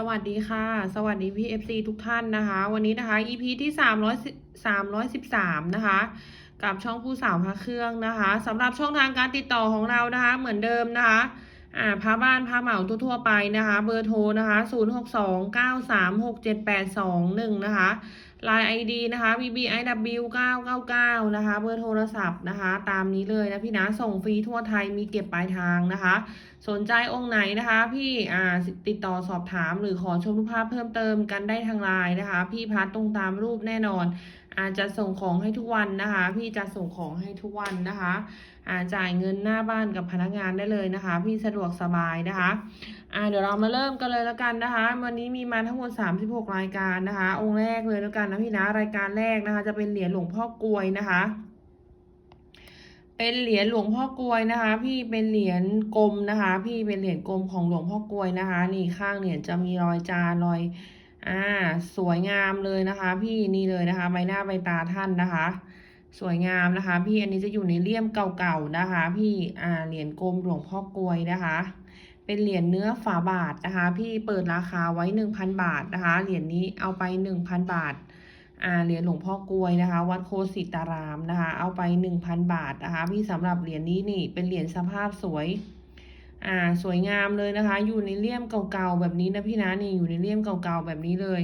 สวัสดีค่ะ สวัสดีพี่ FC ทุกท่านนะคะ วันนี้นะคะ EP ที่300 313 นะคะ กับช่องผู้สาวพระเครื่องนะคะสำหรับช่องทางการติดต่อของเรานะคะ เหมือนเดิมนะคะอ่าพาบ้านพาเหมาทั่วๆไปนะคะ เบอร์โทรนะคะ 0629367821 นะคะ Line ID นะคะ BBIW 999 นะคะ เบอร์โทรศัพท์นะคะ ตามนี้เลยนะพี่นะ ส่งฟรีทั่วไทยมีเก็บปลายทางนะคะ สนใจองค์ไหนนะคะ พี่อ่าติดต่อสอบถามหรือขอชมรูปภาพเพิ่มเติมกันได้ทางไลน์นะคะ พี่พัดตรงตามรูปแน่นอน อาจจะส่งของให้ทุกวันนะคะ พี่จะส่งของให้ทุกวันนะคะอาจ่ายเงินหน้าบ้านกับพนักงานได้เลยนะคะ พี่สะดวกสบายนะคะอ่าเดี๋ยวเรามาเริ่มกันเลยแล้วกันนะคะ วันนี้มีมาทั้งหมด 36 รายการนะคะ องค์แรกเลยแล้วกันนะพี่นะรายการแรกนะคะ จะเป็นเหรียญหลวงพ่อกลวยนะคะ เป็นเหรียญหลวงพ่อกลวยนะคะ พี่เป็นเหรียญกลมนะคะ พี่เป็นเหรียญกลมของหลวงพ่อกลวยนะคะ นี่ข้างเหรียญจะมีรอยจานรอย อ่าสวยงามเลยนะคะ พี่นี่เลยนะคะ ใบหน้าใบตาท่านนะคะ สวยงามนะคะ พี่อันนี้จะอยู่ในเลี่ยมเก่าๆนะคะ พี่อ่าเหรียญกลมหลวงพ่อกลวยนะคะ เป็นเหรียญเนื้อฝาบาทนะคะ พี่เปิดราคาไว้หนึ่งพันบาทนะคะ เหรียญนี้เอาไปหนึ่งพันบาทอ่าเหรียญหลวงพ่อกลวยนะคะ วัดโคสิตารามนะคะ เอาไปหนึ่งพันบาทนะคะ พี่สำหรับเหรียญนี้นี่เป็นเหรียญสภาพสวย อ่าสวยงามเลยนะคะ อยู่ในเลี่ยมเก่าๆแบบนี้นะพี่นะนี่อยู่ในเลี่ยมเก่าๆแบบนี้เลย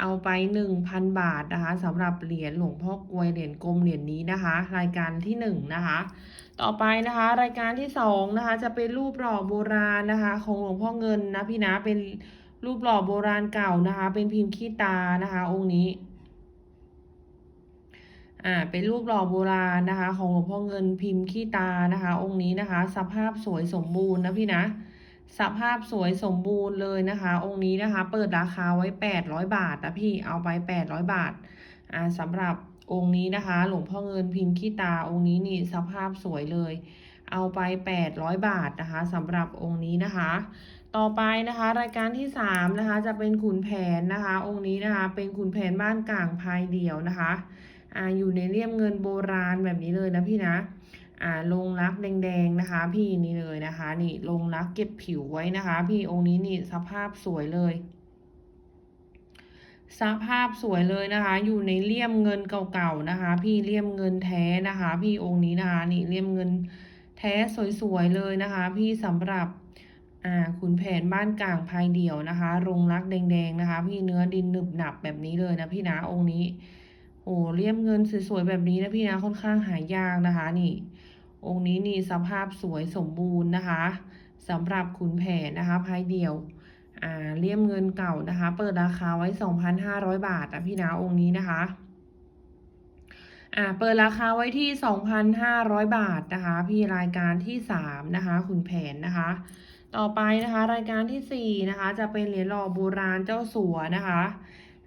เอาไปหนึ่งพันบาทนะคะสำหรับเหรียญหลวงพ่อกลวยเหรียญกลมเหรียญนี้นะคะ รายการที่หนึ่งนะคะ ต่อไปนะคะ รายการที่สองนะคะ จะเป็นรูปหล่อโบราณนะคะ ของหลวงพ่อเงินนะพี่นะเป็นรูปหล่อโบราณเก่านะคะ เป็นพิมพ์ขี้ตานะคะ องค์นี้ อ่าเป็นรูปหล่อโบราณนะคะ ของหลวงพ่อเงินพิมพ์ขี้ตานะคะ องค์นี้นะคะ สภาพสวยสมบูรณ์นะพี่นะ สภาพสวยสมบูรณ์เลยนะคะ องค์นี้นะคะ เปิดราคาไว้แปดร้อยบาทนะพี่เอาไปแปดร้อยบาทอ่าสำหรับองค์นี้นะคะ หลวงพ่อเงินพิมพ์ขี้ตาองค์นี้นี่สภาพสวยเลย เอาไปแปดร้อยบาทนะคะสำหรับองค์นี้นะคะ ต่อไปนะคะ รายการที่สามนะคะจะเป็นขุนแผนนะคะ องค์นี้นะคะ เป็นขุนแผนบ้านกลางพายเดียวนะคะ อ่าอยู่ในเลี่ยมเงินโบราณแบบนี้เลยนะพี่นะอ่าลงรักแดงๆนะคะ พี่นี่เลยนะคะ นี่ลงรักเก็บผิวไว้นะคะ พี่องค์นี้นี่สภาพสวยเลยสภาพสวยเลยนะคะ อยู่ในเลี่ยมเงินเก่าๆนะคะ พี่เลี่ยมเงินแท้นะคะ พี่องค์นี้นะคะ นี่เลี่ยมเงินแท้สวยๆเลยนะคะ พี่สำหรับอ่าขุนแผนบ้านกลางภายเดี่ยวนะคะ รงรักแดงๆนะคะ พี่เนื้อดินหนึบหนับแบบนี้เลยนะพี่นะองค์นี้ โอ้เลี่ยมเงินสวยๆแบบนี้นะพี่นะค่อนข้างหายากนะคะนี่ องค์นี้นี่สภาพสวยสมบูรณ์นะคะสำหรับขุนแผนนะคะภายเดี่ยวอ่าเลี่ยมเงินเก่านะคะ เปิดราคาไว้ 2,500 บาทนะพี่นะองค์นี้นะคะอ่าเปิดราคาไว้ที่ 2,500 บาทนะคะ พี่รายการที่ 3 นะคะ ขุนแผนนะคะ ต่อไปนะคะ รายการที่สี่นะคะ จะเป็นเหรียญหล่อโบราณเจ้าสัวนะคะ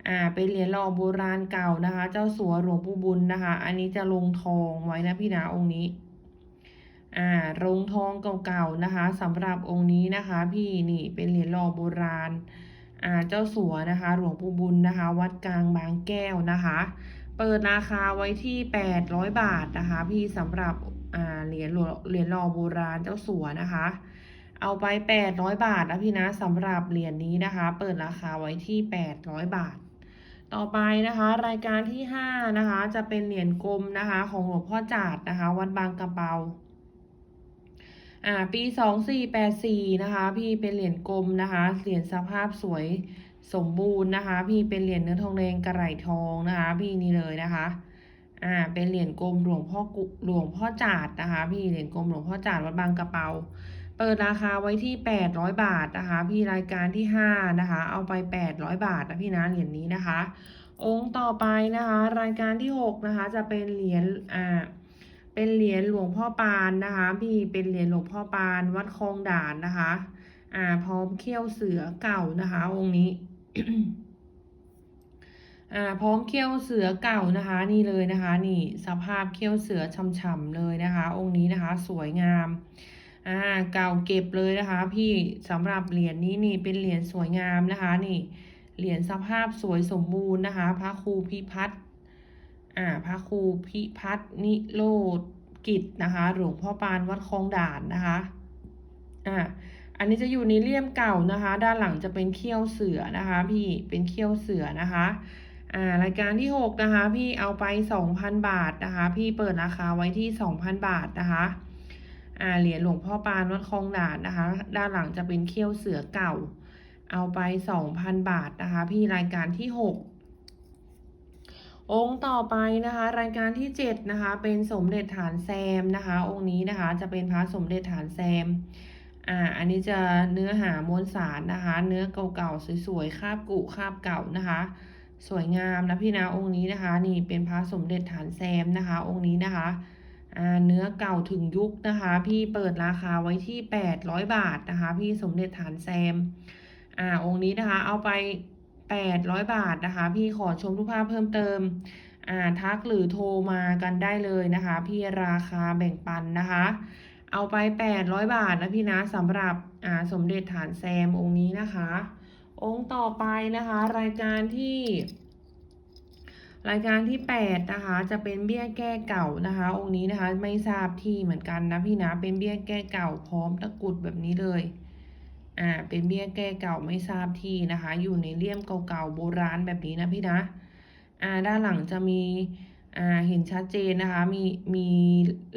อ่าเป็นเหรียญหล่อโบราณเก่านะคะ เจ้าสัวหลวงปู่บุญนะคะ อันนี้จะลงทองไว้นะพี่นะองค์นี้ อ่าลงทองเก่าๆนะคะสำหรับองค์นี้นะคะ พี่นี่เป็นเหรียญหล่อโบราณอ่าเจ้าสัวนะคะ หลวงปู่บุญนะคะ วัดกลางบางแก้วนะคะ เปิดราคาไว้ที่ 800 บาทนะคะ พี่สำหรับอ่าเหรียญหล่อเหรียญหล่อโบราณเจ้าสัวนะคะเอาไป 800 บาทนะพี่นะสำหรับเหรียญนี้นะคะ เปิดราคาไว้ที่ 800 บาท ต่อไปนะคะรายการที่5นะคะจะเป็นเหรียญกลมนะคะของหลวงพ่อจาดนะคะ วัดบางกระเปาอ่าปี2484นะคะพี่เป็นเหรียญกลมนะคะเหรียญสภาพสวยสมบูรณ์นะคะ พี่เป็นเหรียญเนื้อทองแดงกระไหลทองนะคะพี่นี่เลยนะคะอ่าเป็นเหรียญกลมหลวงพ่อกุหลวงพ่อจาดนะคะ พี่เหรียญกลมหลวงพ่อจาดวัดบางกระเปา เปิดราคาไว้ที่ 800 บาทนะคะพี่รายการที่ 5 นะคะ เอาไป 800 บาทนะพี่นะเหรียญนี้นะคะ องค์ต่อไปนะคะ รายการที่ 6 นะคะ จะเป็นเหรียญอ่าเป็นเหรียญหลวงพ่อปานนะคะพี่เป็นเหรียญหลวงพ่อปานวัดคลองด่านนะคะ อ่า พร้อมเขี้ยวเสือเก่านะคะ องค์นี้อ่าพร้อมเขี้ยวเสือเก่านะคะนี่เลยนะคะ นี่สภาพเขี้ยวเสือช่ำๆเลยนะคะ องค์นี้นะคะ สวยงาม อ่าเก่าเก็บเลยนะคะ พี่สำหรับเหรียญนี้นี่เป็นเหรียญสวยงามนะคะ นี่เหรียญสภาพสวยสมบูรณ์นะคะ พระครูพิพัฒน์อ่าพระครูพิพัฒน์นิโรธกิจนะคะหลวงพ่อปานวัดคลองด่านนะคะอ่าอันนี้จะอยู่ในเลี่ยมเก่านะคะ ด้านหลังจะเป็นเขี้ยวเสือนะคะ พี่เป็นเขี้ยวเสือนะคะอ่ารายการที่หกนะคะ พี่เอาไปสองพันบาทนะคะ พี่เปิดราคาไว้ที่สองพันบาทนะคะ เหรียญหลวงพ่อปานวัดคลองด่านนะคะ ด้านหลังจะเป็นเขี้ยวเสือเก่า เอาไปสองพันบาทนะคะ พี่รายการที่หกองค์ต่อไปนะคะ รายการที่7นะคะ เป็นสมเด็จฐานแซมนะคะ องค์นี้นะคะจะเป็นพระสมเด็จฐานแซมอ่าอันนี้จะเนื้อหามวลสารนะคะ เนื้อเก่าๆสวยๆคาบกุคาบเก่านะคะ สวยงามนะพี่นะองค์นี้นะคะ นี่เป็นพระสมเด็จฐานแซมนะคะ องค์นี้นะคะ เนื้อเก่าถึงยุคนะคะ พี่เปิดราคาไว้ที่ 800 บาทนะคะ พี่สมเด็จฐานแซม อ่าองค์นี้นะคะ เอาไป 800 บาทนะคะ พี่ขอชมรูปภาพเพิ่มเติม อ่าทักหรือโทรมากันได้เลยนะคะ พี่ราคาแบ่งปันนะคะ เอาไป 800 บาทนะพี่นะสำหรับอ่าสมเด็จฐานแซมองค์นี้นะคะ องค์ต่อไปนะคะ รายการที่ รายการที่ 8 นะคะ จะเป็นเบี้ยแก้เก่านะคะ องค์นี้นะคะไม่ทราบที่เหมือนกันนะพี่นะ เป็นเบี้ยแก้เก่าพร้อมตะกรุดแบบนี้เลย อ่า เป็นเบี้ยแก้เก่าไม่ทราบที่นะคะ อยู่ในเลี่ยมเก่าๆโบราณแบบนี้นะพี่นะ อ่า ด้านหลังจะมี อ่า เห็นชัดเจนนะคะ มี มี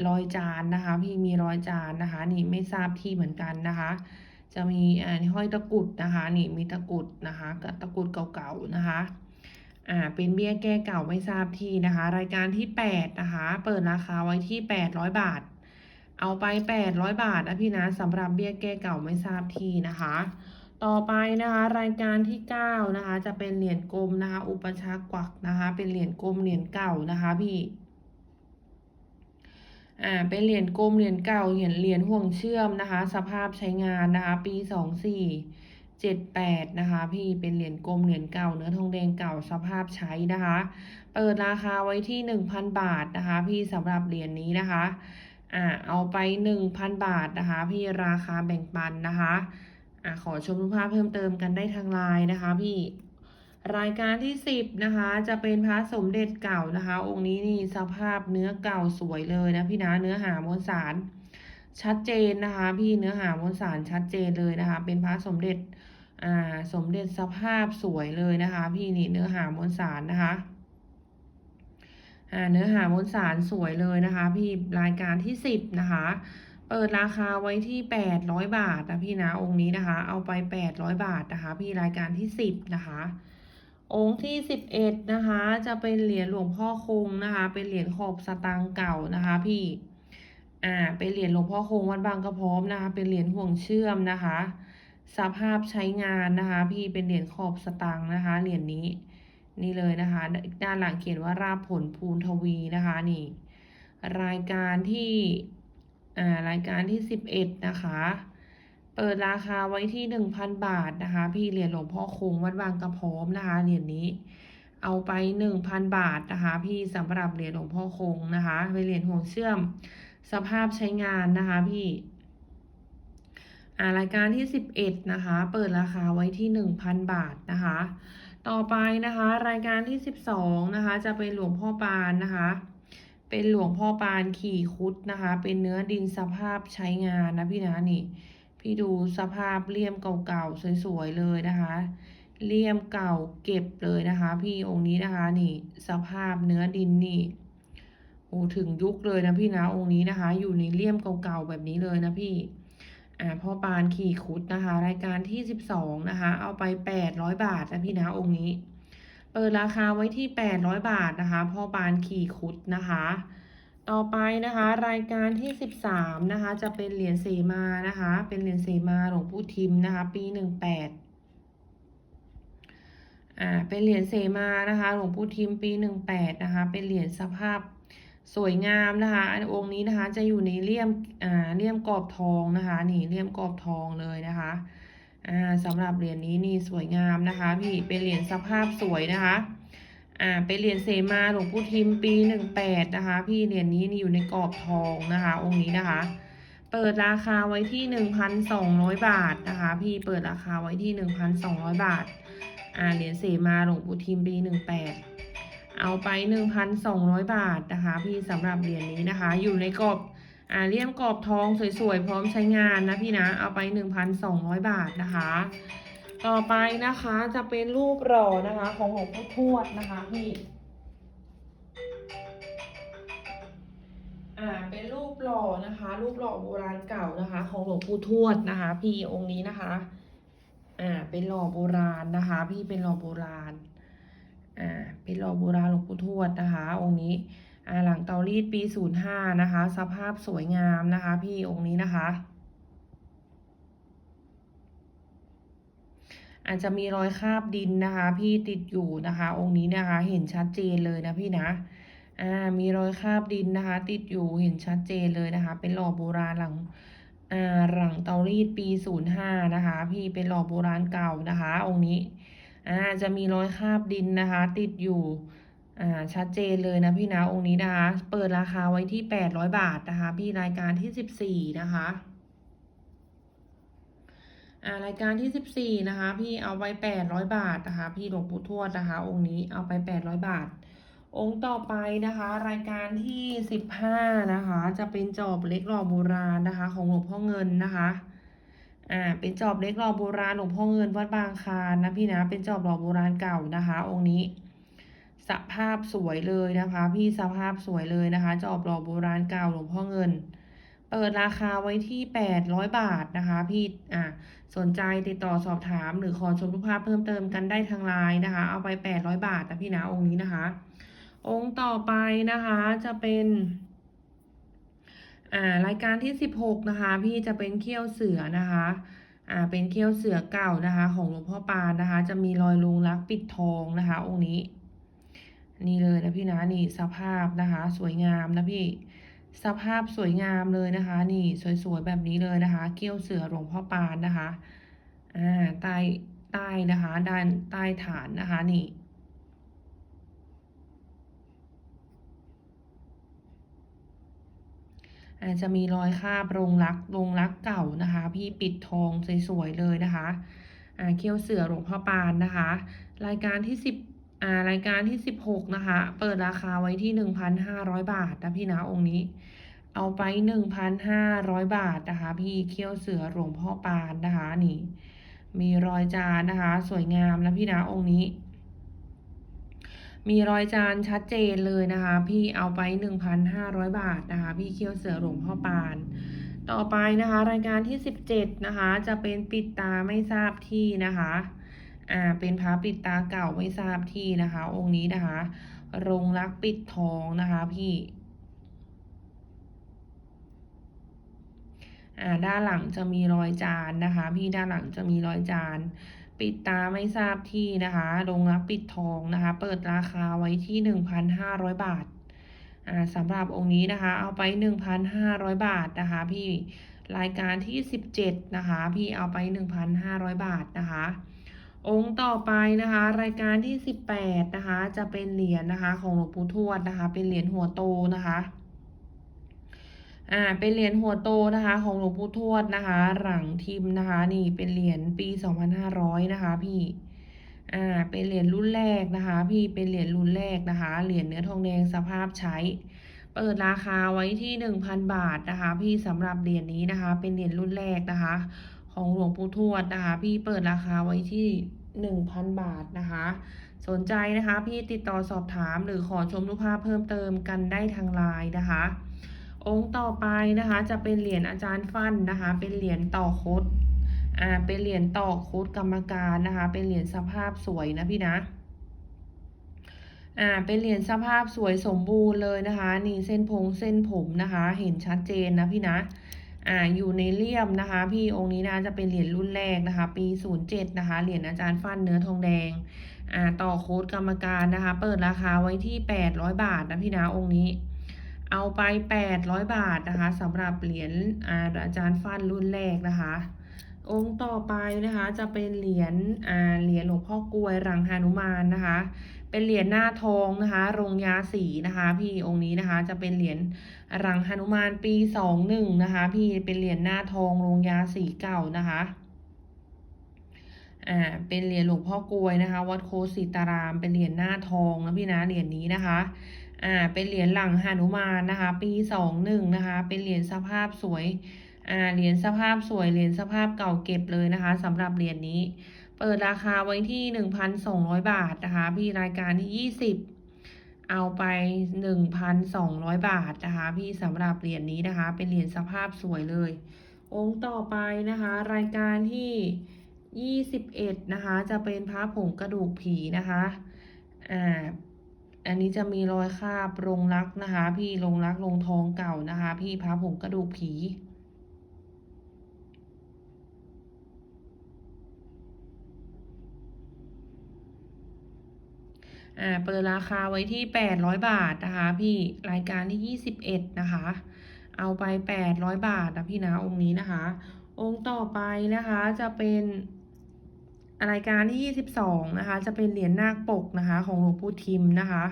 รอยจานนะคะ พี่มีรอยจานนะคะ นี่ไม่ทราบที่เหมือนกันนะคะ จะมี อ่าห้อยตะกรุดนะคะ นี่มีตะกรุดนะคะกับตะกรุดเก่าๆนะคะ อ่าเป็นเบี้ยแก้เก่าไม่ทราบที่นะคะ รายการที่8นะคะเปิดราคาไว้ที่ 800 บาท เอาไป 800 บาทนะพี่นะสำหรับเบี้ยแก้เก่าไม่ทราบที่นะคะ ต่อไปนะคะรายการที่9นะคะจะเป็นเหรียญกลมนะคะ อุปชากวักนะคะ เป็นเหรียญกลมเหรียญเก่านะคะพี่อ่าเป็นเหรียญกลมเหรียญเก่าเหรียญเหรียญห่วงเชื่อมนะคะ สภาพใช้งานนะคะ ปีส องสี่เจ็ดแปดนะคะ พี่เป็นเหรียญกลมเหรียญเก่าเนื้อทองแดงเก่าสภาพใช้นะคะ เปิดราคาไว้ที่หนึ่งพันบาทนะคะ พี่สำหรับเหรียญนี้นะคะอ่าเอาไปหนึ่งพันบาทนะคะ พี่ราคาแบ่งปันนะคะอ่าขอชมรูปภาพเพิ่มเติมกันได้ทางไลน์นะคะ พี่รายการที่สิบนะคะ จะเป็นพระสมเด็จเก่านะคะ องค์นี้นี่สภาพเนื้อเก่าสวยเลยนะพี่นะเนื้อหามวลสาร ชัดเจนนะคะ พี่เนื้อหามวลสารชัดเจนเลยนะคะ เป็นพระสมเด็จอ่าสมเด็จสภาพสวยเลยนะคะ พี่นี่เนื้อหามวลสารนะคะอ่าเนื้อหามวลสารสวยเลยนะคะ พี่รายการที่สิบนะคะ เปิดราคาไว้ที่แปดร้อยบาทนะพี่นะองค์นี้นะคะ เอาไปแปดร้อยบาทนะคะ พี่รายการที่สิบนะคะ องค์ที่สิบเอ็ดนะคะ จะเป็นเหรียญหลวงพ่อคงนะคะ เป็นเหรียญขอบสตางค์เก่านะคะ พี่ อ่า เป็นเหรียญหลวงพ่อคงวัดบางกระพร้อมนะคะ เป็นเหรียญห่วงเชื่อมนะคะ สภาพใช้งานนะคะ พี่เป็นเหรียญขอบสตางนะคะ เหรียญนี้ นี่เลยนะคะ ด้านหลังเขียนว่าราบผลภูนทวีนะคะ นี่ รายการที่ อ่า รายการที่สิบเอ็ดนะคะ เปิดราคาไว้ที่หนึ่งพันบาทนะคะ พี่เหรียญหลวงพ่อคงวัดบางกระพร้อมนะคะ เหรียญนี้เอาไปหนึ่งพันบาทนะคะ พี่สำหรับเหรียญหลวงพ่อคงนะคะเป็นเหรียญห่วงเชื่อม สภาพใช้งานนะคะพี่อ่ารายการที่สิบเอ็ดนะคะ เปิดราคาไว้ที่หนึ่งพันบาทนะคะ ต่อไปนะคะ รายการที่สิบสองนะคะ จะเป็นหลวงพ่อปานนะคะ เป็นหลวงพ่อปานขี่คุดนะคะ เป็นเนื้อดินสภาพใช้งานนะพี่นะนี่ พี่ดูสภาพเลี่ยมเก่าๆสวยๆเลยนะคะ เลี่ยมเก่าเก็บเลยนะคะ พี่องค์นี้นะคะนี่สภาพเนื้อดินนี่ อ้ถึงยุคเลยนะพี่นะองค์นี้นะคะ อยู่ในเลี่ยมเก่าๆแบบนี้เลยนะพี่อ่าพ่อปานขี่คุดนะคะ รายการที่สิบสองนะคะ เอาไปแปดร้อยบาทนะพี่นะองค์นี้ เปิดราคาไว้ที่แปดร้อยบาทนะคะ พ่อปานขี่คุดนะคะ ต่อไปนะคะ รายการที่สิบสามนะคะ จะเป็นเหรียญเสมานะคะ เป็นเหรียญเสมาหลวงปู่ทิมนะคะ ปีหนึ่งแปดอ่าเป็นเหรียญเสมานะคะ หลวงปู่ทิมปีหนึ่งแปดนะคะ เป็นเหรียญสภาพ สวยงามนะคะอันองค์นี้นะคะจะอยู่ในเลี่ยมอ่าเลี่ยมกรอบทองนะคะ นี่เลี่ยมกรอบทองเลยนะคะอ่าสำหรับเหรียญนี้นี่สวยงามนะคะ พี่เป็นเหรียญสภาพสวยนะคะอ่าเป็นเหรียญเสมาหลวงปู่ทิมปีหนึ่งแปดนะคะ พี่เหรียญนี้นี่อยู่ในกรอบทองนะคะ องค์นี้นะคะ เปิดราคาไว้ที่หนึ่งพันสองร้อยบาทนะคะ พี่เปิดราคาไว้ที่หนึ่งพันสองร้อยบาทอ่าเหรียญเสมาหลวงปู่ทิมปีหนึ่งแปด เอาไปหนึ่งพันสองร้อยบาทนะคะ พี่สำหรับเหรียญนี้นะคะ อยู่ในกรอบอ่าเลี่ยมกรอบทองสวยๆ พร้อมใช้งานนะพี่นะ เอาไป 1,200 บาทนะคะ ต่อไปนะคะจะเป็นรูปหล่อนะคะของหลวงพ่อทวดนะคะพี่อ่าเป็นรูปหล่อนะคะ รูปหล่อโบราณเก่านะคะ ของหลวงปู่ทวดนะคะ พี่องค์นี้นะคะอ่าเป็นหล่อโบราณนะคะ พี่เป็นหล่อโบราณ อ่าเป็นหล่อโบราณหลวงปู่ทวดนะคะ องค์นี้อ่าหลังเตารีดปีศูนย์ห้านะคะ สภาพสวยงามนะคะ พี่องค์นี้นะคะ อาจจะมีรอยคราบดินนะคะ พี่ติดอยู่นะคะ องค์นี้นะคะ เห็นชัดเจนเลยนะพี่นะอ่ามีรอยคราบดินนะคะ ติดอยู่เห็นชัดเจนเลยนะคะ เป็นหล่อโบราณหลังอ่าหลังเตารีดปีศูนย์ห้านะคะ พี่เป็นหล่อโบราณเก่านะคะ องค์นี้ อ่าจะมีรอยคราบดินนะคะ ติดอยู่อ่าชัดเจนเลยนะพี่นะองค์นี้นะคะ เปิดราคาไว้ที่แปดร้อยบาทนะคะ พี่รายการที่สิบสี่นะคะอ่ารายการที่สิบสี่นะคะ พี่เอาไว้แปดร้อยบาทนะคะ พี่หลวงปู่ทวดนะคะ องค์นี้เอาไปแปดร้อยบาท องค์ต่อไปนะคะ รายการที่สิบห้านะคะ จะเป็นจอบเล็กหล่อโบราณนะคะ ของหลวงพ่อเงินนะคะ อ่า เป็นจอบเล็กหล่อโบราณหลวงพ่อเงินวัดบางคานนะพี่นะ เป็นจอบหล่อโบราณเก่านะคะ องค์นี้ สภาพสวยเลยนะคะ พี่สภาพสวยเลยนะคะ จอบหล่อโบราณเก่าหลวงพ่อเงิน เปิดราคาไว้ที่แปดร้อยบาทนะคะ พี่ อ่า สนใจติดต่อสอบถามหรือขอชมรูปภาพเพิ่มเติมกันได้ทางไลน์นะคะ เอาไปแปดร้อยบาทนะพี่นะองค์นี้นะคะ องค์ต่อไปนะคะจะเป็น อ่ารายการที่สิบหกนะคะ พี่จะเป็นเขี้ยวเสือนะคะอ่าเป็นเขี้ยวเสือเก่านะคะ ของหลวงพ่อปานนะคะ จะมีรอยลุงลักปิดทองนะคะ องค์นี้ นี่เลยนะพี่นะนี่สภาพนะคะ สวยงามนะพี่สภาพสวยงามเลยนะคะ นี่สวยๆแบบนี้เลยนะคะ เกี้ยวเสือหลวงพ่อปานนะคะอ่าใต้ใต้นะคะ ด้านใต้ฐานนะคะนี่ อาจจะมีรอยคราบโรงรักโรงรักเก่านะคะ พี่ปิดทองสวยๆเลยนะคะอ่าเขี้ยวเสือหลวงพ่อปานนะคะ รายการที่สิบอ่ารายการที่สิบหกนะคะ เปิดราคาไว้ที่หนึ่งพันห้าร้อยบาทนะพี่นะองค์นี้ เอาไปหนึ่งพันห้าร้อยบาทนะคะ พี่เขี้ยวเสือหลวงพ่อปานนะคะนี่ มีรอยจานนะคะ สวยงามนะพี่นะองค์นี้ มีรอยจานชัดเจนเลยนะคะ พี่เอาไปหนึ่งพันห้าร้อยบาทนะคะ พี่เขี้ยวเสือหลวงพ่อปาน ต่อไปนะคะ รายการที่สิบเจ็ดนะคะ จะเป็นปิดตาไม่ทราบที่นะคะอ่าเป็นพระปิดตาเก่าไม่ทราบที่นะคะ องค์นี้นะคะ รงรักปิดทองนะคะพี่อ่าด้านหลังจะมีรอยจานนะคะ พี่ด้านหลังจะมีรอยจาน ปิดตาไม่ทราบที่นะคะรงรักปิดทองนะคะ เปิดราคาไว้ที่หนึ่งพันห้าร้อยบาทอ่าสำหรับองค์นี้นะคะ เอาไปหนึ่งพันห้าร้อยบาทนะคะ พี่รายการที่สิบเจ็ดนะคะ พี่เอาไปหนึ่งพันห้าร้อยบาทนะคะ องค์ต่อไปนะคะ รายการที่สิบแปดนะคะ จะเป็นเหรียญนะคะ ของหลวงปู่ทวดนะคะ เป็นเหรียญหัวโตนะคะ อ่าเป็นเหรียญหัวโตนะคะ ของหลวงปู่ทวดนะคะ หลังทิมนะคะ นี่เป็นเหรียญปีสองพันห้าร้อยนะคะ พี่อ่าเป็นเหรียญรุ่นแรกนะคะ พี่เป็นเหรียญรุ่นแรกนะคะ เหรียญเนื้อทองแดงสภาพใช้ เปิดราคาไว้ที่หนึ่งพันบาทนะคะ พี่สำหรับเหรียญนี้นะคะ เป็นเหรียญรุ่นแรกนะคะ ของหลวงปู่ทวดนะคะ พี่เปิดราคาไว้ที่หนึ่งพันบาทนะคะ สนใจนะคะ พี่ติดต่อสอบถามหรือขอชมรูปภาพเพิ่มเติมกันได้ทางไลน์นะคะ องค์ต่อไปนะคะจะเป็นเหรียญอาจารย์ฟันนะคะ เป็นเหรียญต่อคดอ่าเป็นเหรียญต่อคดกรรมการนะคะ เป็นเหรียญสภาพสวยนะพี่นะอ่าเป็นเหรียญสภาพสวยสมบูรณ์เลยนะคะ นี่เส้นพงเส้นผมนะคะ เห็นชัดเจนนะพี่นะอ่าอยู่ในเลี่ยมนะคะ พี่องค์นี้นะจะเป็นเหรียญรุ่นแรกนะคะ ปี 07 นะคะเหรียญอาจารย์ฟันเนื้อทองแดงอ่าต่อโค้ดกรรมการนะคะ เปิดราคาไว้ที่ 800 บาทนะพี่นะองค์นี้ เอาไป 800 บาทนะคะสำหรับเหรียญอาจารย์ฟันรุ่นแรกนะคะ องค์ต่อไปนะคะจะเป็นเหรียญอาเหรียญหลวงพ่อกลวยรังหานุมานนะคะ เป็นเหรียญหน้าทองนะคะรงยาสีนะคะ พี่องค์นี้นะคะจะเป็นเหรียญรังหานุมานปีสองหนึ่งนะคะ พี่เป็นเหรียญหน้าทองรงยาสีเก่านะคะอ่าเป็นเหรียญหลวงพ่อกลวยนะคะ วัดโคสิตาราม เป็นเหรียญหน้าทองนะพี่นะเหรียญนี้นะคะ อ่าเป็นเหรียญหลังหานุมานนะคะ ปีสองหนึ่งนะคะ เป็นเหรียญสภาพสวยอ่าเหรียญสภาพสวยเหรียญสภาพเก่าเก็บเลยนะคะสำหรับเหรียญนี้ เปิดราคาไว้ที่หนึ่งพันสองร้อยบาทนะคะ พี่รายการที่ยี่สิบเอาไปหนึ่งพันสองร้อยบาทนะคะ พี่สำหรับเหรียญนี้นะคะ เป็นเหรียญสภาพสวยเลย องค์ต่อไปนะคะ รายการที่ยี่สิบเอ็ดนะคะ จะเป็นพระผงกระดูกผีนะคะอ่า อันนี้จะมีรอยคาบลงรักนะคะ พี่ลงรักลงทองเก่านะคะ พี่พระผงกระดูกผีอ่าเปิดราคาไว้ที่แปดร้อยบาทนะคะ พี่รายการที่ยี่สิบเอ็ดนะคะ เอาไปแปดร้อยบาทนะพี่นะองค์นี้นะคะ องค์ต่อไปนะคะจะเป็น รายการที่ยี่สิบสองนะคะ จะเป็นเหรียญนาคปกนะคะ ของหลวงปู่ทิมนะคะ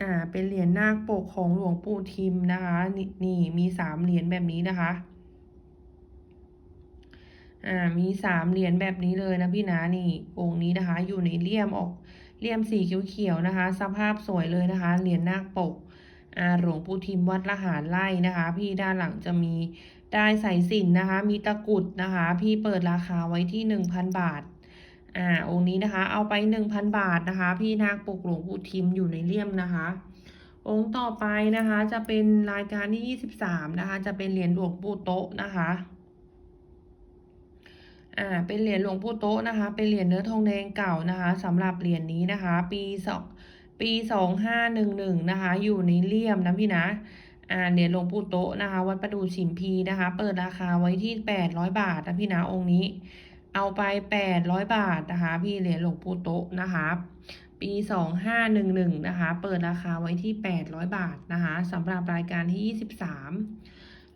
อ่า เป็นเหรียญนาคปกของหลวงปู่ทิมนะคะนี่นี่มีสามเหรียญแบบนี้นะคะ อ่า มีสามเหรียญแบบนี้เลยนะพี่นะนี่องค์นี้นะคะ อยู่ในเลี่ยมออกเลี่ยมสีเขียวๆนะคะ สภาพสวยเลยนะคะ เหรียญนาคปกอ่าหลวงปู่ทิมวัดละหารไร่นะคะ พี่ด้านหลังจะมี ได้สายสิญจนนะคะ มีตะกุดนะคะ พี่เปิดราคาไว้ที่หนึ่งพันบาท อ่า องค์นี้นะคะ เอาไปหนึ่งพันบาทนะคะ พี่นาคปกหลวงปู่ทิมอยู่ในเลี่ยมนะคะ องค์ต่อไปนะคะ จะเป็นรายการที่ยี่สิบสามนะคะ จะเป็นเหรียญหลวงปู่โต๊ะนะคะ อ่า เป็นเหรียญหลวงปู่โต๊ะนะคะ เป็นเหรียญเนื้อทองแดงเก่านะคะสำหรับเหรียญนี้นะคะ ปีสองปีสองห้าหนึ่งหนึ่งนะคะ อยู่ในเลี่ยมนะพี่นะ เหรียญหลวงปู่โตะนะคะ วัดประดูฉิมพีนะคะ เปิดราคาไว้ที่แปดร้อยบาทนะพี่นะองค์นี้ เอาไปแปดร้อยบาทนะคะ พี่เหรียญหลวงปู่โตะนะคะปีสองห้าหนึ่งหนึ่งนะคะ เปิดราคาไว้ที่แปดร้อยบาทนะคะสำหรับรายการที่ยี่สิบสาม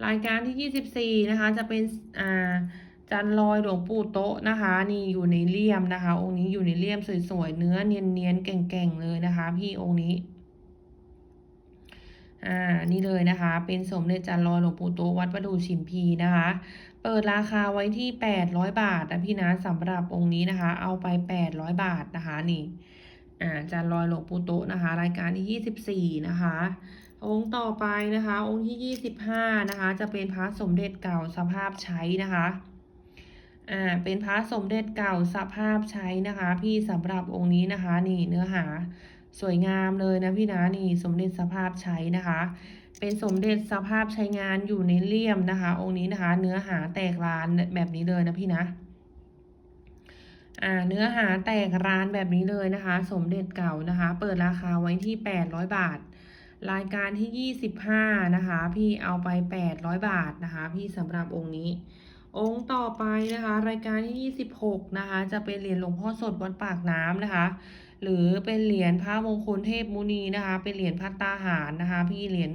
รายการที่ยี่สิบสี่นะคะ จะเป็นอ่าจันลอยหลวงปู่โตะนะคะ นี่อยู่ในเลี่ยมนะคะ องค์นี้อยู่ในเลี่ยมสวยๆ เนื้อเนียนๆแก่งๆ เลยนะคะ พี่องค์นี้ อ่านี่เลยนะคะ เป็นสมเด็จจันลอยหลวงปู่โตวัดประดู่ฉิมพีนะคะ เปิดราคาไว้ที่แปดร้อยบาทนะพี่นะสำหรับองค์นี้นะคะ เอาไปแปดร้อยบาทนะคะนี่อ่าจันลอยหลวงปู่โตนะคะ รายการที่ยี่สิบสี่นะคะองค์ต่อไปนะคะ องค์ที่ยี่สิบห้านะคะ จะเป็นพระสมเด็จเก่าสภาพใช้นะคะอ่าเป็นพระสมเด็จเก่าสภาพใช้นะคะ พี่สำหรับองค์นี้นะคะ นี่เนื้อหา สวยงามเลยนะพี่นะนี่สมเด็จสภาพใช้นะคะ เป็นสมเด็จสภาพใช้งานอยู่ในเลี่ยมนะคะ องค์นี้นะคะ เนื้อหาแตกลานแบบนี้เลยนะพี่นะอ่าเนื้อหาแตกร้านแบบนี้เลยนะคะ สมเด็จเก่านะคะ เปิดราคาไว้ที่แปดร้อยบาท รายการที่ยี่สิบห้านะคะ พี่เอาไปแปดร้อยบาทนะคะ พี่สำหรับองค์นี้ องค์ต่อไปนะคะ รายการที่ยี่สิบหกนะคะ จะเป็นเหรียญหลวงพ่อสดวัดปากน้ำนะคะ หรือเป็นเหรียญพระมงคลเทพมุนีนะคะ เป็นเหรียญพัตตาหารนะคะ พี่เหรียญ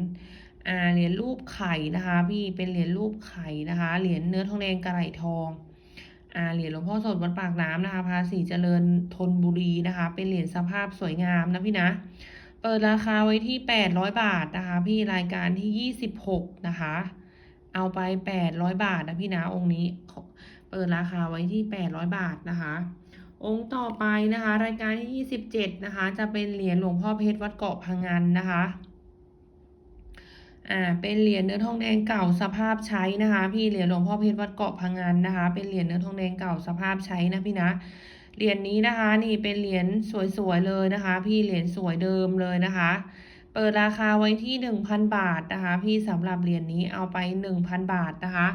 อ่าเหรียญรูปไข่นะคะ พี่เป็นเหรียญรูปไข่นะคะ เหรียญเนื้อทองแดงกระไหลทองอ่าเหรียญหลวงพ่อสดวัดปากน้ำนะคะ ภาษีเจริญธนบุรีนะคะ เป็นเหรียญสภาพสวยงามนะพี่นะเปิดราคาไว้ที่แปดร้อยบาทนะคะ พี่รายการที่ยี่สิบหกนะคะ เอาไปแปดร้อยบาทนะพี่นะองค์นี้ เปิดราคาไว้ที่แปดร้อยบาทนะคะ องค์ต่อไปนะคะ รายการที่ยี่สิบเจ็ดนะคะ จะเป็นเหรียญหลวงพ่อเพชรวัดเกาะพังงานนะคะอ่าเป็นเหรียญเนื้อทองแดงเก่าสภาพใช้นะคะ พี่เหรียญหลวงพ่อเพชรวัดเกาะพังงานนะคะ เป็นเหรียญเนื้อทองแดงเก่าสภาพใช้นะพี่นะเหรียญนี้นะคะ นี่เป็นเหรียญสวยๆเลยนะคะ พี่เหรียญสวยเดิมเลยนะคะ เปิดราคาไว้ที่หนึ่งพันบาทนะคะ พี่สำหรับเหรียญนี้เอาไปหนึ่งพันบาทนะคะ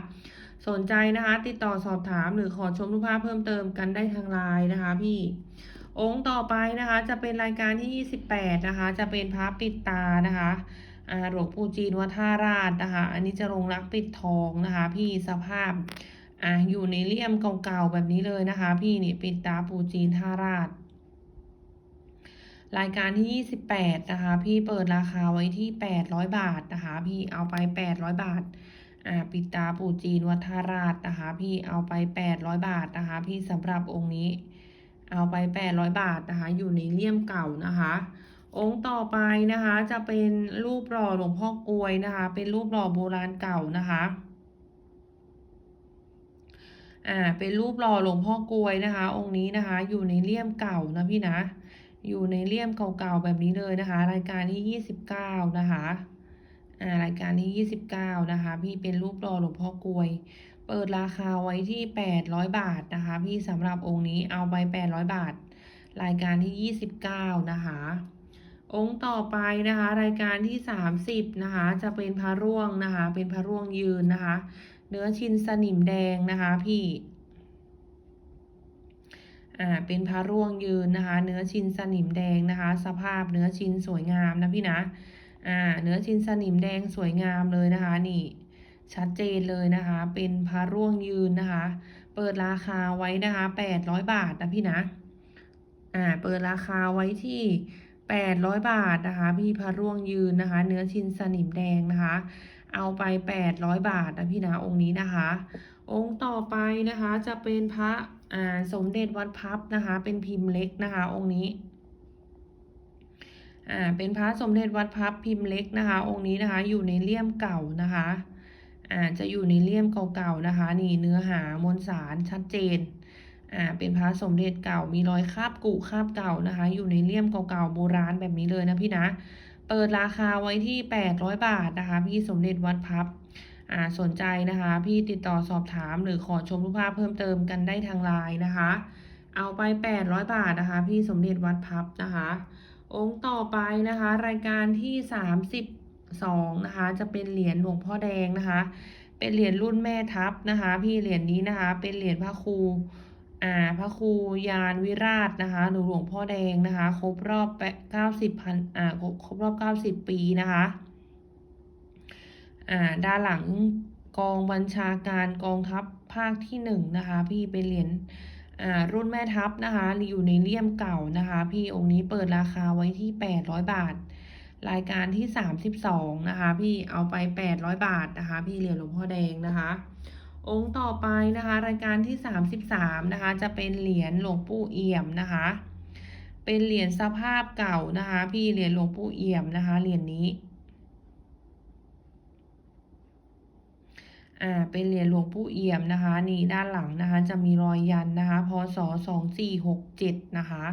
สนใจนะคะ ติดต่อสอบถามหรือขอชมรูปภาพเพิ่มเติมกันได้ทางไลน์นะคะ พี่ องค์ต่อไปนะคะ จะเป็นรายการที่ 28 นะคะ จะเป็นพระปิดตานะคะหลวงปู่จีนวัดท่าราชนะคะ อันนี้จะลงรักปิดทองนะคะ พี่สภาพอ่าอยู่ในเลี่ยมเก่าๆแบบนี้เลยนะคะ พี่นี่ปิดตาปู่จีนท่าราช รายการที่ 28 นะคะ พี่เปิดราคาไว้ที่ 800 บาทนะคะ พี่เอาไป 800 บาท อ่าปิดตาปู่จีนวัดท่าราชนะคะ พี่เอาไป800บาทนะคะ พี่สำหรับองค์นี้ เอาไป800บาทนะคะ อยู่ในเลี่ยมเก่านะคะ องค์ต่อไปนะคะ จะเป็นรูปหล่อหลวงพ่อกลวยนะคะ เป็นรูปหล่อโบราณเก่านะคะอ่าเป็นรูปหล่อหลวงพ่อกลวยนะคะ องค์นี้นะคะ อยู่ในเลี่ยมเก่านะพี่นะ อยู่ในเลี่ยมเก่าๆแบบนี้เลยนะคะ รายการที่29นะคะ รายการที่ 29 นะคะ พี่เป็นรูปรอหลวงพ่อกลวย เปิดราคาไว้ที่ 800 บาทนะคะ พี่สำหรับองค์นี้เอาไป 800 บาท รายการที่ 29 นะคะ องค์ต่อไปนะคะ รายการที่ 30 นะคะ จะเป็นพระร่วงนะคะ เป็นพระร่วงยืนนะคะ เนื้อชินสนิมแดงนะคะ พี่อ่าเป็นพระร่วงยืนนะคะ เนื้อชินสนิมแดงนะคะ สภาพเนื้อชินสวยงามนะพี่นะ อ่าเนื้อชินสนิมแดงสวยงามเลยนะคะนี่ชัดเจนเลยนะคะ เป็นพระร่วงยืนนะคะ เปิดราคาไว้นะคะ800บาทนะพี่นะ อ่า เปิดราคาไว้ที่800บาทนะคะ พี่พระร่วงยืนนะคะ เนื้อชินสนิมแดงนะคะ เอาไป800บาทนะพี่นะองค์นี้นะคะ องค์ต่อไปนะคะจะเป็นพระอ่าสมเด็จวัดพับนะคะ เป็นพิมพ์เล็กนะคะ องค์นี้ อ่าเป็นพระสมเด็จวัดพับพิมพ์เล็กนะคะ องค์นี้นะคะอยู่ในเลี่ยมเก่านะคะอ่าจะอยู่ในเลี่ยมเก่าๆนะคะ นี่เนื้อหามวลสารชัดเจนอ่าเป็นพระสมเด็จเก่ามีรอยคาบกุคาบเก่านะคะ อยู่ในเลี่ยมเก่าๆโบราณแบบนี้เลยนะพี่นะ เปิดราคาไว้ที่ 800 บาทนะคะ พี่สมเด็จวัดพับอ่าสนใจนะคะ พี่ติดต่อสอบถามหรือขอชมรูปภาพเพิ่มเติมกันได้ทางไลน์นะคะ เอาไป 800 บาทนะคะ พี่สมเด็จวัดพับนะคะ องค์ต่อไปนะคะ รายการที่ 32 นะคะ จะเป็นเหรียญหลวงพ่อแดงนะคะ เป็นเหรียญรุ่นแม่ทัพนะคะ พี่เหรียญนี้นะคะ เป็นเหรียญพระครูอ่าพระครูยานวิราชนะคะหรือหลวงพ่อแดงนะคะ ครบรอบแปดเก้าสิบพันอ่าครบรอบเก้าสิบปีนะคะอ่าด้านหลังกองบัญชาการกองทัพภาคที่หนึ่งนะคะ พี่เป็นเหรียญ รุ่นแม่ทัพนะคะอยู่ในเลี่ยมเก่านะคะ พี่องค์นี้เปิดราคาไว้ที่ 800 บาท รายการที่ 32 นะคะ พี่เอาไป 800 บาทนะคะ พี่เหรียญหลวงพ่อแดงนะคะ องค์ต่อไปนะคะ รายการที่ 33 นะคะ จะเป็นเหรียญหลวงปู่เอี่ยมนะคะ เป็นเหรียญสภาพเก่านะคะ พี่เหรียญหลวงปู่เอี่ยมนะคะเหรียญนี้ อ่าเป็นเหรียญหลวงปู่เอี่ยมนะคะ นี่ด้านหลังนะคะ จะมีรอยยันนะคะ พศ2467นะคะ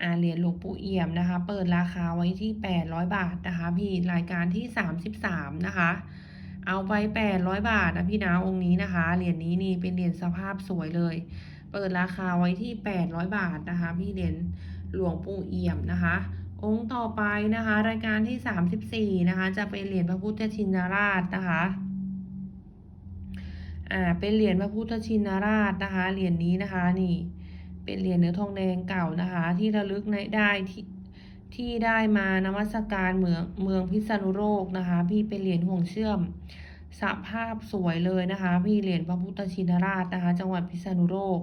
อ่าเหรียญหลวงปู่เอี่ยมนะคะ เปิดราคาไว้ที่800บาทนะคะ พี่รายการที่33นะคะ เอาไป800บาทนะพี่นะองค์นี้นะคะ เหรียญนี้นี่เป็นเหรียญสภาพสวยเลย เปิดราคาไว้ที่800บาทนะคะ พี่เหรียญหลวงปู่เอี่ยมนะคะองค์ต่อไปนะคะ รายการที่ 34 นะคะ จะเป็นเหรียญพระพุทธชินราชนะคะ อ่าเป็นเหรียญพระพุทธชินราชนะคะเหรียญนี้นะคะนี่ เป็นเหรียญเนื้อทองแดงเก่านะคะ ที่ระลึกในได้ที่ที่ได้มานมัสการเมืองเมืองพิษณุโลกนะคะ พี่เป็นเหรียญห่วงเชื่อมสภาพสวยเลยนะคะ พี่เหรียญพระพุทธชินราชนะคะ จังหวัดพิษณุโลก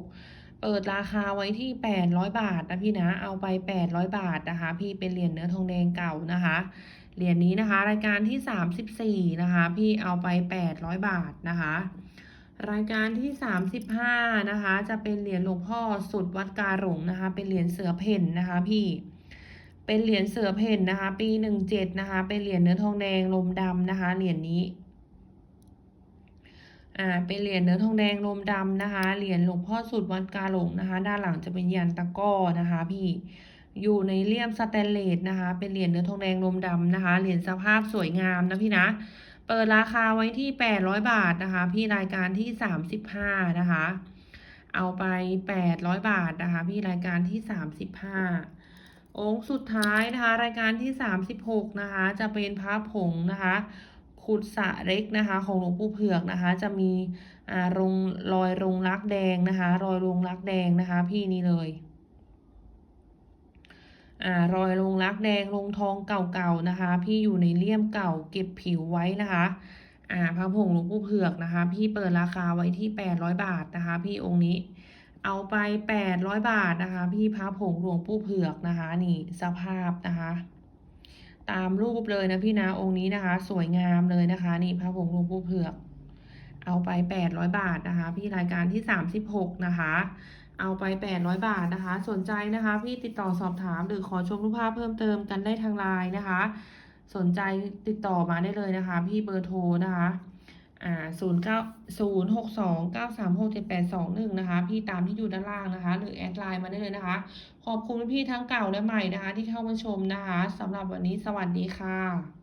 เปิดราคาไว้ที่ 800 บาทนะพี่นะเอาไป 800 บาทนะคะ พี่เป็นเหรียญเนื้อทองแดงเก่านะคะเหรียญนี้นะคะ รายการที่ 34 นะคะ พี่เอาไป 800 บาทนะคะ รายการที่ 35 นะคะ จะเป็นเหรียญหลวงพ่อสุดวัดกาหลงนะคะ เป็นเหรียญเสือเพ่นนะคะพี่ เป็นเหรียญเสือเพ่นนะคะ ปี 17 นะคะ เป็นเหรียญเนื้อทองแดงลมดำนะคะ เหรียญนี้ อ่า เป็นเหรียญเนื้อทองแดงลมดำนะคะ เหรียญหลวงพ่อสุดวัดกาหลงนะคะ ด้านหลังจะเป็นยันตะก้อนะคะ พี่ อยู่ในเลี่ยมสแตนเลสนะคะ เป็นเหรียญเนื้อทองแดงลมดำนะคะ เหรียญสภาพสวยงามนะพี่นะ เปิดราคาไว้ที่ 800 บาทนะคะ พี่รายการที่ 35 นะคะ เอาไป 800 บาทนะคะ พี่รายการที่ 35 องค์สุดท้ายนะคะ รายการที่ 36 นะคะ จะเป็นพระผงนะคะขุดสระเล็กนะคะ ของหลวงปู่เผือกนะคะ จะมีอ่ารงรอยรงรักแดงนะคะ รอยรงรักแดงนะคะ พี่นี่เลย อ่ารอยลงรักแดงลงทองเก่าๆนะคะ พี่อยู่ในเลี่ยมเก่าเก็บผิวไว้นะคะอ่าพระผงหลวงปู่เผือกนะคะ พี่เปิดราคาไว้ที่800บาทนะคะ พี่องค์นี้ เอาไป800บาทนะคะ พี่พระผงหลวงปู่เผือกนะคะ นี่สภาพนะคะ ตามรูปเลยนะพี่นะองค์นี้นะคะ สวยงามเลยนะคะ นี่พระผงหลวงปู่เผือก เอาไป800บาทนะคะ พี่รายการที่36นะคะ เอาไป 800 บาทนะคะ สนใจนะคะ พี่ติดต่อสอบถามหรือขอชมรูปภาพเพิ่มเติมกันได้ทางไลน์นะคะ สนใจติดต่อมาได้เลยนะคะ พี่เบอร์โทรนะคะอ่าศูนย์เก้าศูนย์หกสองเก้าสามหกเจ็ดแปดสองหนึ่งนะคะ พี่ตามที่อยู่ด้านล่างนะคะ หรือแอดไลน์มาได้เลยนะคะ ขอบคุณพี่ทั้งเก่าและใหม่นะคะ ที่เข้ามาชมนะคะสำหรับวันนี้สวัสดีค่ะ